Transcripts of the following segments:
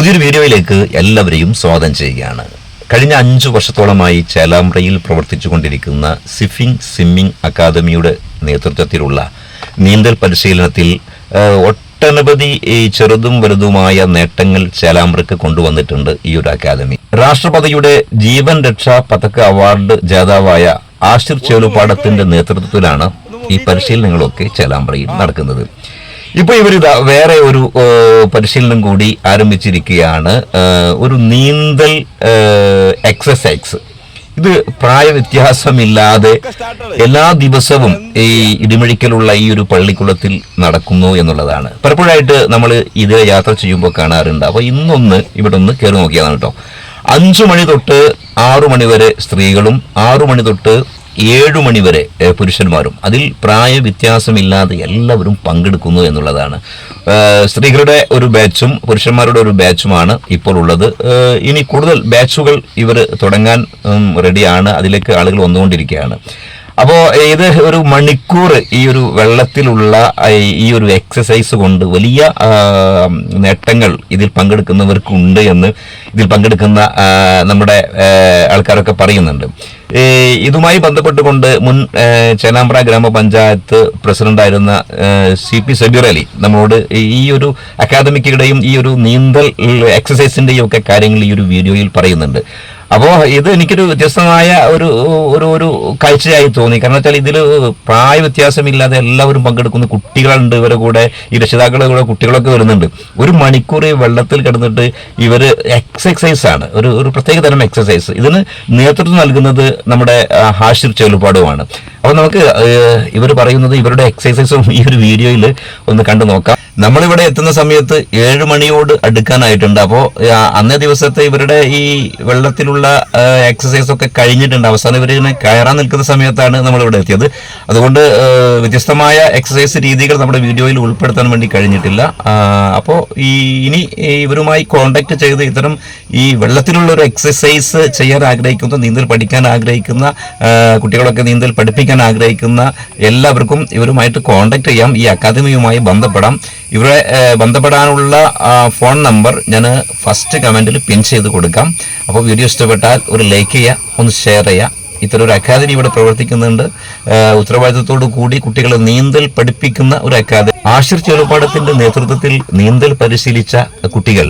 പുതിയൊരു വീഡിയോയിലേക്ക് എല്ലാവരെയും സ്വാഗതം ചെയ്യുകയാണ്. കഴിഞ്ഞ അഞ്ചു വർഷത്തോളമായി ചേലാമ്പ്രയിൽ പ്രവർത്തിച്ചുകൊണ്ടിരിക്കുന്ന സിഫിംഗ് സ്വിമ്മിംഗ് അക്കാദമിയുടെ നേതൃത്വത്തിലുള്ള നീന്തൽ പരിശീലനത്തിൽ ഒട്ടനവധി ചെറുതും വലുതുമായ നേട്ടങ്ങൾ ചേലാമ്പ്രക്ക് കൊണ്ടുവന്നിട്ടുണ്ട് ഈ ഒരു അക്കാദമി. രാഷ്ട്രപതിയുടെ ജീവൻ രക്ഷാ പതക്ക അവാർഡ് ജേതാവായ ആഷിർ ചേലുപാടത്തിന്റെ നേതൃത്വത്തിലാണ് ഈ പരിശീലനങ്ങളൊക്കെ ചേലാമ്പ്രയിൽ നടക്കുന്നത്. ഇപ്പൊ ഇവർ വേറെ ഒരു പരിശീലനം കൂടി ആരംഭിച്ചിരിക്കുകയാണ്. ഒരു നീന്തൽ എക്സസൈസ് ഇത് പ്രായവ്യത്യാസമില്ലാതെ എല്ലാ ദിവസവും ഈ ഇടിമഴിക്കലുള്ള ഈ ഒരു പള്ളിക്കുളത്തിൽ നടക്കുന്നു എന്നുള്ളതാണ്. പലപ്പോഴായിട്ട് നമ്മൾ ഇത് യാത്ര ചെയ്യുമ്പോൾ കാണാറുണ്ട്. അപ്പോൾ ഇന്നൊന്ന് ഇവിടെ ഒന്ന് കയറി നോക്കിയതാണ് കേട്ടോ. അഞ്ചു മണി തൊട്ട് ആറു മണി വരെ സ്ത്രീകളും ആറു മണി തൊട്ട് ഏഴു മണിവരെ പുരുഷന്മാരും. അതിൽ പ്രായവ്യത്യാസമില്ലാതെ എല്ലാവരും പങ്കെടുക്കുന്നു എന്നുള്ളതാണ്. സ്ത്രീകളുടെ ഒരു ബാച്ചും പുരുഷന്മാരുടെ ഒരു ബാച്ചുമാണ് ഇപ്പോൾ ഉള്ളത്. ഇനി കൂടുതൽ ബാച്ചുകൾ ഇവർ തുടങ്ങാൻ റെഡിയാണ് അതിലേക്ക് ആളുകൾ വന്നുകൊണ്ടിരിക്കുകയാണ്. അപ്പോൾ ഇത് ഒരു മണിക്കൂർ ഈ ഒരു വെള്ളത്തിലുള്ള ഈ ഒരു എക്സസൈസ് കൊണ്ട് വലിയ നേട്ടങ്ങൾ ഇതിൽ പങ്കെടുക്കുന്നവർക്കുണ്ട് എന്ന് ഇതിൽ പങ്കെടുക്കുന്ന നമ്മുടെ ആൾക്കാരൊക്കെ പറയുന്നുണ്ട്. ഇതുമായി ബന്ധപ്പെട്ടുകൊണ്ട് മുൻ ചേനാമ്പ്ര ഗ്രാമപഞ്ചായത്ത് പ്രസിഡന്റായിരുന്ന സി പി സബീർ അലി നമ്മളോട് ഈ ഒരു അക്കാദമിക്കുടെയും ഈ ഒരു നീന്തൽ എക്സസൈസിന്റെയും ഒക്കെ കാര്യങ്ങൾ ഈ ഒരു വീഡിയോയിൽ പറയുന്നുണ്ട്. അപ്പോൾ ഇത് എനിക്കൊരു വ്യത്യസ്തമായ ഒരു ഒരു ഒരു കാഴ്ചയായി തോന്നി. കാരണം വെച്ചാൽ ഇതിൽ പ്രായ വ്യത്യാസമില്ലാതെ എല്ലാവരും പങ്കെടുക്കുന്ന കുട്ടികളുണ്ട്. ഇവരെ കൂടെ ഈ രക്ഷിതാക്കളുടെ കൂടെ കുട്ടികളൊക്കെ വരുന്നുണ്ട്. ഒരു മണിക്കൂർ വെള്ളത്തിൽ കിടന്നിട്ട് ഇവർ എക്സസൈസ് ആണ്. ഒരു ഒരു പ്രത്യേക തരം എക്സസൈസ് ഇതിന് നേതൃത്വം നൽകുന്നത് നമ്മുടെ ഹാഷിർ ചെലുപാടുമാണ് അപ്പോൾ നമുക്ക് ഇവർ പറയുന്നത് ഇവരുടെ എക്സസൈസും ഈ ഒരു വീഡിയോയിൽ ഒന്ന് കണ്ടു നോക്കാം. നമ്മളിവിടെ എത്തുന്ന സമയത്ത് ഏഴ് മണിയോട് അടുക്കാനായിട്ടുണ്ട്. അപ്പോൾ അന്നേ ദിവസത്തെ ഇവരുടെ ഈ വെള്ളത്തിലുള്ള എക്സസൈസ് ഒക്കെ കഴിഞ്ഞിട്ടുണ്ട്. അവസാനം ഇവർ ഇങ്ങനെ കയറാൻ നിൽക്കുന്ന സമയത്താണ് നമ്മളിവിടെ എത്തിയത്. അതുകൊണ്ട് വ്യത്യസ്തമായ എക്സസൈസ് രീതികൾ നമ്മുടെ വീഡിയോയിൽ ഉൾപ്പെടുത്താൻ വേണ്ടി കഴിഞ്ഞിട്ടില്ല. അപ്പോൾ ഈ ഇനി ഇവരുമായി കോണ്ടാക്ട് ചെയ്ത് ഇത്തരം ഈ വെള്ളത്തിലുള്ള ഒരു എക്സസൈസ് ചെയ്യാൻ ആഗ്രഹിക്കുന്ന നീന്തൽ പഠിക്കാൻ ആഗ്രഹിക്കുന്ന കുട്ടികളൊക്കെ നീന്തൽ പഠിപ്പിക്കാൻ ആഗ്രഹിക്കുന്ന എല്ലാവർക്കും ഇവരുമായിട്ട് കോണ്ടാക്ട് ചെയ്യാം. ഈ അക്കാദമിയുമായി ബന്ധപ്പെടാം. ഇവരെ ബന്ധപ്പെടാനുള്ള ഫോൺ നമ്പർ ഞാൻ ഫസ്റ്റ് കമന്റിൽ പിൻ ചെയ്ത് കൊടുക്കാം. അപ്പോൾ വീഡിയോ ഇഷ്ടപ്പെട്ടാൽ ഒരു ലൈക്ക് ചെയ്യുക ഒന്ന് ഷെയർ ചെയ്യുക. ഇത്തരം ഒരു അക്കാദമി ഇവിടെ പ്രവർത്തിക്കുന്നുണ്ട്. ഉത്തരവാദിത്തത്തോടു കൂടി കുട്ടികളെ നീന്തൽ പഠിപ്പിക്കുന്ന ഒരു അക്കാദമി ആഷിർ ചെറുപാടത്തിന്റെ നേതൃത്വത്തിൽ നീന്തൽ പരിശീലിച്ച കുട്ടികൾ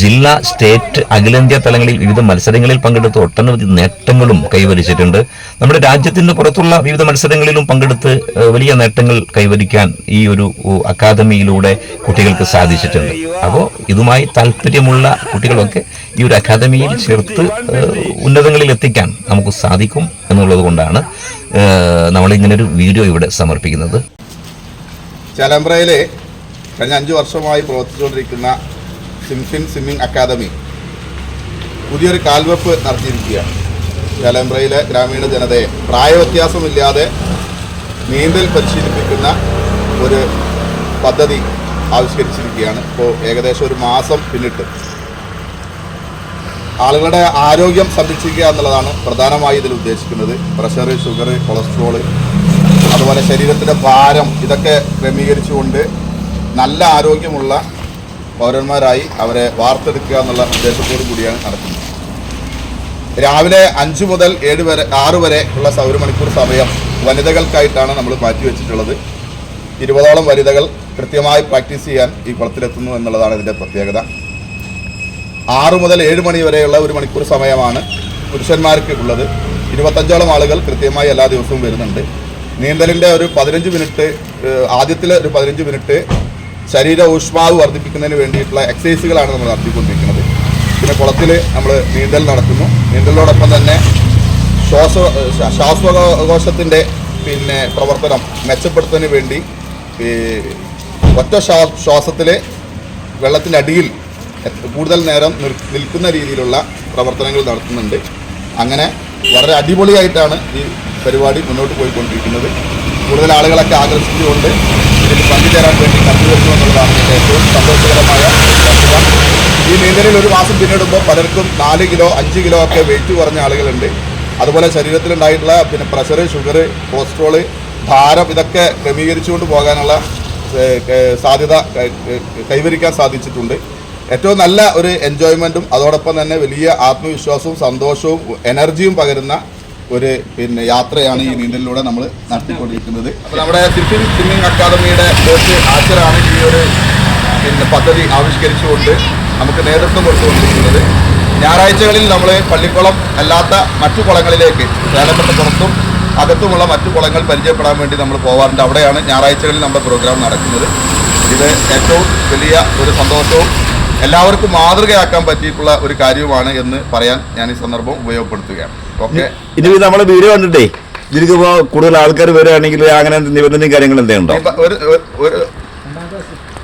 ജില്ലാ സ്റ്റേറ്റ് അഖിലേന്ത്യാ തലങ്ങളിൽ വിവിധ മത്സരങ്ങളിൽ പങ്കെടുത്ത് ഒട്ടനവധി നേട്ടങ്ങളും കൈവരിച്ചിട്ടുണ്ട്. നമ്മുടെ രാജ്യത്തിന് പുറത്തുള്ള വിവിധ മത്സരങ്ങളിലും പങ്കെടുത്ത് വലിയ നേട്ടങ്ങൾ കൈവരിക്കാൻ ഈ ഒരു അക്കാദമിയിലൂടെ കുട്ടികൾക്ക് സാധിച്ചിട്ടുണ്ട്. അപ്പോൾ ഇതുമായി താല്പര്യമുള്ള കുട്ടികളൊക്കെ ഈ ഒരു അക്കാദമിയിൽ ചേർത്ത് ഉന്നതങ്ങളിൽ എത്തിക്കാൻ നമുക്ക് സാധിക്കും എന്നുള്ളത് കൊണ്ടാണ് നമ്മൾ ഇങ്ങനൊരു ഒരു വീഡിയോ ഇവിടെ സമർപ്പിക്കുന്നത്. ചലമ്പ്രയിലെ കഴിഞ്ഞ അഞ്ച് വർഷമായി പ്രവർത്തിച്ചുകൊണ്ടിരിക്കുന്ന സിംഫിൻ സ്വിമ്മിംഗ് അക്കാദമി പുതിയൊരു കാൽവെപ്പ് നടത്തിയിരിക്കുകയാണ്. ചലമ്പ്രയിലെ ഗ്രാമീണ ജനതയെ പ്രായവ്യത്യാസമില്ലാതെ നീന്തൽ പരിശീലിപ്പിക്കുന്ന ഒരു പദ്ധതി ആവിഷ്കരിച്ചിരിക്കുകയാണ്. ഇപ്പോൾ ഏകദേശം ഒരു മാസം പിന്നിട്ട് ആളുകളുടെ ആരോഗ്യം സംരക്ഷിക്കുക എന്നുള്ളതാണ് പ്രധാനമായി ഇതിൽ ഉദ്ദേശിക്കുന്നത്. പ്രഷർ ഷുഗർ കൊളസ്ട്രോൾ അതുപോലെ ശരീരത്തിന്റെ ഭാരം ഇതൊക്കെ ക്രമീകരിച്ചുകൊണ്ട് നല്ല ആരോഗ്യമുള്ള പൗരന്മാരായി അവരെ വാർത്തെടുക്കുക എന്നുള്ള ഉദ്ദേശത്തോടു കൂടിയാണ് നടക്കുന്നത്. രാവിലെ അഞ്ച് മുതൽ ഏഴ് വരെ ആറ് വരെ ഉള്ള സൗര മണിക്കൂർ സമയം വനിതകൾക്കായിട്ടാണ് നമ്മൾ മാറ്റിവെച്ചിട്ടുള്ളത് ഇരുപതോളം വനിതകൾ കൃത്യമായി പ്രാക്ടീസ് ചെയ്യാൻ ഈ കുളത്തിലെത്തുന്നു എന്നുള്ളതാണ് ഇതിന്റെ പ്രത്യേകത. ആറ് മുതൽ ഏഴ് മണി വരെയുള്ള ഒരു മണിക്കൂർ സമയമാണ് പുരുഷന്മാർക്ക് ഉള്ളത് ഇരുപത്തഞ്ചോളം ആളുകൾ കൃത്യമായി എല്ലാ ദിവസവും വരുന്നുണ്ട്. നീന്തലിന്റെ ഒരു പതിനഞ്ച് മിനിറ്റ് ആദ്യത്തിലെ ഒരു പതിനഞ്ച് മിനിറ്റ് ശരീര ഊഷ്മാവ് വർദ്ധിപ്പിക്കുന്നതിന് വേണ്ടിയിട്ടുള്ള എക്സസൈസുകളാണ് നമ്മൾ നടത്തിക്കൊണ്ടിരിക്കുന്നത്. പിന്നെ കുളത്തിൽ നമ്മൾ നീന്തൽ നടത്തുന്നു. നീന്തലിനോടൊപ്പം തന്നെ ശ്വാസ ശ്വാ- ശ്വാസകോശത്തിന്റെ പിന്നെ പ്രവർത്തനം മെച്ചപ്പെടുത്തുന്നതിന് വേണ്ടി ഒറ്റ ശ്വാ ശ്വാസത്തിൽ വെള്ളത്തിന്റെ അടിയിൽ കൂടുതൽ നേരം നിൽക്കുന്ന രീതിയിലുള്ള പ്രവർത്തനങ്ങൾ നടത്തുന്നുണ്ട്. അങ്ങനെ വളരെ അടിപൊളിയായിട്ടാണ് ഈ പരിപാടി മുന്നോട്ട് പോയിക്കൊണ്ടിരിക്കുന്നത്. കൂടുതൽ ആളുകളൊക്കെ ആകർഷിച്ചുകൊണ്ട് ഇതിൽ പങ്കുചേരാൻ വേണ്ടി കണ്ടുവരുന്നു എന്നുള്ളതാണ് ഏറ്റവും സന്തോഷകരമായ ഈ നീന്തലിൽ ഒരു മാസം പിന്നിടുമ്പോൾ പലർക്കും നാല് കിലോ അഞ്ച് കിലോ ഒക്കെ വെയിറ്റ് കുറഞ്ഞ ആളുകളുണ്ട്. അതുപോലെ ശരീരത്തിലുണ്ടായിട്ടുള്ള പിന്നെ പ്രഷർ ഷുഗർ കൊളസ്ട്രോൾ ഭാരം ഇതൊക്കെ ക്രമീകരിച്ചുകൊണ്ട് പോകാനുള്ള സാധ്യത കൈവരിക്കാൻ സാധിച്ചിട്ടുണ്ട്. ഏറ്റവും നല്ല ഒരു എൻജോയ്മെന്റും അതോടൊപ്പം തന്നെ വലിയ ആത്മവിശ്വാസവും സന്തോഷവും എനർജിയും പകരുന്ന ഒരു പിന്നെ യാത്രയാണ് ഈ നീന്തലിലൂടെ നമ്മൾ നടത്തിക്കൊണ്ടിരിക്കുന്നത്. അപ്പോൾ നമ്മുടെ സിഫിൻ സ്വിമ്മിംഗ് അക്കാദമിയുടെ കോച്ച് ആച്ചറാണ് ഈ ഒരു പിന്നെ പദ്ധതി ആവിഷ്കരിച്ചുകൊണ്ട് നമുക്ക് നേതൃത്വം കൊടുത്തുകൊണ്ടിരിക്കുന്നത്. ഞായറാഴ്ചകളിൽ നമ്മൾ പള്ളിക്കുളം അല്ലാത്ത മറ്റു കുളങ്ങളിലേക്ക് വേലപ്പെട്ട പുറത്തും അകത്തുമുള്ള മറ്റു കുളങ്ങൾ പരിചയപ്പെടാൻ വേണ്ടി നമ്മൾ പോകാറുണ്ട് അവിടെയാണ് ഞായറാഴ്ചകളിൽ നമ്മുടെ പ്രോഗ്രാം നടക്കുന്നത്. ഇത് ഏറ്റവും വലിയ ഒരു സന്തോഷവും എല്ലാവർക്കും മാതൃകയാക്കാൻ പറ്റിയിട്ടുള്ള ഒരു കാര്യവുമാണ് എന്ന് പറയാൻ ഞാൻ ഈ സന്ദർഭം ഉപയോഗപ്പെടുത്തുകയാണ്. ഓക്കെ? ഇനി നമ്മളെ വീഡിയോ കണ്ടിട്ടേ ഇതിലേക്ക് കൂടുതൽ ആൾക്കാർ വരികയാണെങ്കിൽ അങ്ങനെ നിബന്ധനയും കാര്യങ്ങൾ എന്തെങ്കിലും ഉണ്ടോ ഒരു ഒരു-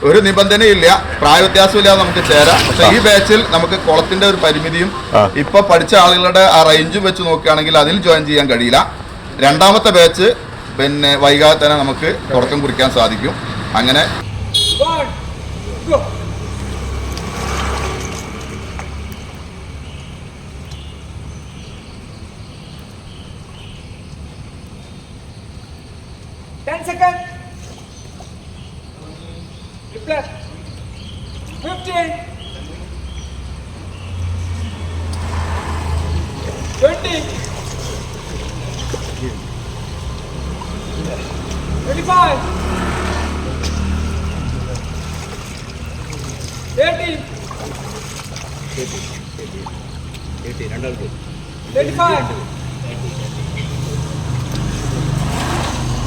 ഒരു നിബന്ധനയില്ല. പ്രായ വ്യത്യാസമില്ലാതെ നമുക്ക് ചേരാം. പക്ഷെ ഈ ബാച്ചിൽ നമുക്ക് കുളത്തിന്റെ ഒരു പരിമിതിയും. ഇപ്പൊ പഠിച്ച ആളുകളുടെ ആ റേഞ്ചും വെച്ച് നോക്കുകയാണെങ്കിൽ അതിൽ ജോയിൻ ചെയ്യാൻ കഴിയില്ല. രണ്ടാമത്തെ ബാച്ച് പിന്നെ വൈകാതെ തന്നെ നമുക്ക് തുടക്കം കുറിക്കാൻ സാധിക്കും. അങ്ങനെ. 10 seconds. Reflect. 15. 20. 25. Thirty. Thirty. Thirty. 18. thirty. 25.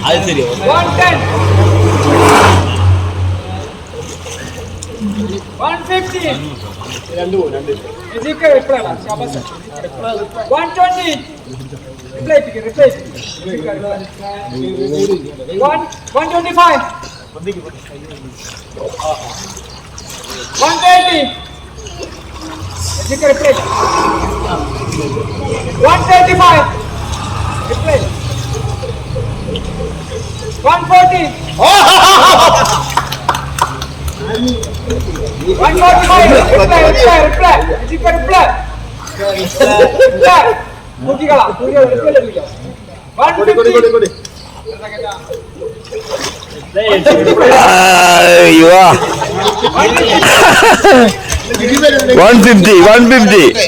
അത് ശരി രണ്ട് പോകും രണ്ട് വിജയ്ക്ക് reply ശാബാസ് one twenty reply reply one one twenty five one thirty വിജയ്ക്ക് reply one thirty Explain. 140. Oh! 145. Reply, reply, reply. Reply? 150 150